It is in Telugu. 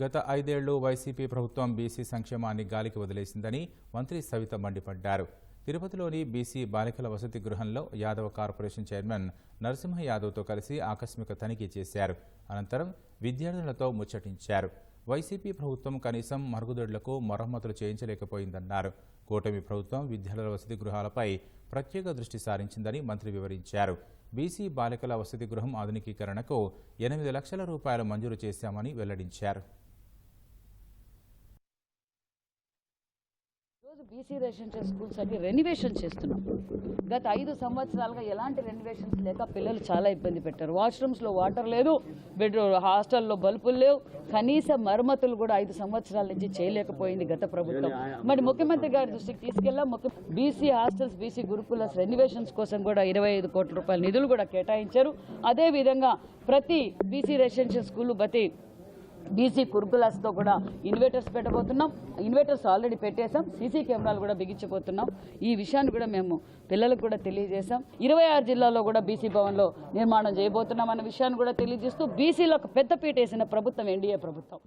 గత ఐదేళ్ళు వైసీపీ ప్రభుత్వం బీసీ సంక్షేమాన్ని గాలికి వదిలేసిందని మంత్రి సవిత మండిపడ్డారు. తిరుపతిలోని బీసీ బాలికల వసతి గృహంలో యాదవ కార్పొరేషన్ చైర్మన్ నరసింహ యాదవ్తో కలిసి ఆకస్మిక తనిఖీ చేశారు. అనంతరం విద్యార్థులతో ముచ్చటించారు. వైసీపీ ప్రభుత్వం కనీసం మరుగుదొడ్లకు మరమ్మతులు చేయించలేకపోయిందన్నారు. కూటమి ప్రభుత్వం విద్యార్థుల వసతి గృహాలపై ప్రత్యేక దృష్టి సారించిందని మంత్రి వివరించారు. బీసీ బాలికల వసతి గృహం ఆధునికీకరణకు ఎనిమిది లక్షల రూపాయలు మంజూరు చేశామని వెల్లడించారు. ఈరోజు బీసీ రెసిడెన్షియల్ స్కూల్స్ అన్ని రెనివేషన్ చేస్తున్నాం. గత ఐదు సంవత్సరాలుగా ఎలాంటి రెనివేషన్స్ లేక పిల్లలు చాలా ఇబ్బంది పెట్టారు. వాష్రూమ్స్లో వాటర్ లేదు బెడ్రూమ్ హాస్టల్లో బల్బులు లేవు. కనీస మరమ్మతులు కూడా ఐదు సంవత్సరాల నుంచి చేయలేకపోయింది గత ప్రభుత్వం. మరి ముఖ్యమంత్రి గారి దృష్టికి తీసుకెళ్ళా ముఖ్య బీసీ హాస్టల్స్ బీసీ గురుకులస్ రెనివేషన్స్ కోసం కూడా ఇరవై ఐదు కోట్ల రూపాయల నిధులు కూడా కేటాయించారు. అదేవిధంగా ప్రతి బీసీ రెసిడెన్షియల్ స్కూల్ ప్రతి బీసీ కుర్గులాస్తో కూడా ఇన్వేటర్స్ పెట్టబోతున్నాం. ఇన్వేటర్స్ ఆల్రెడీ పెట్టేశాం. సీసీ కెమెరాలు కూడా బిగించబోతున్నాం. ఈ విషయాన్ని కూడా మేము పిల్లలకు కూడా తెలియజేశాం. ఇరవై ఆరు జిల్లాలో కూడా బీసీ భవన్లో నిర్మాణం చేయబోతున్నాం అన్న విషయాన్ని కూడా తెలియజేస్తూ బీసీలకు పెద్దపీట వేసిన ప్రభుత్వం ఎన్డీఏ ప్రభుత్వం.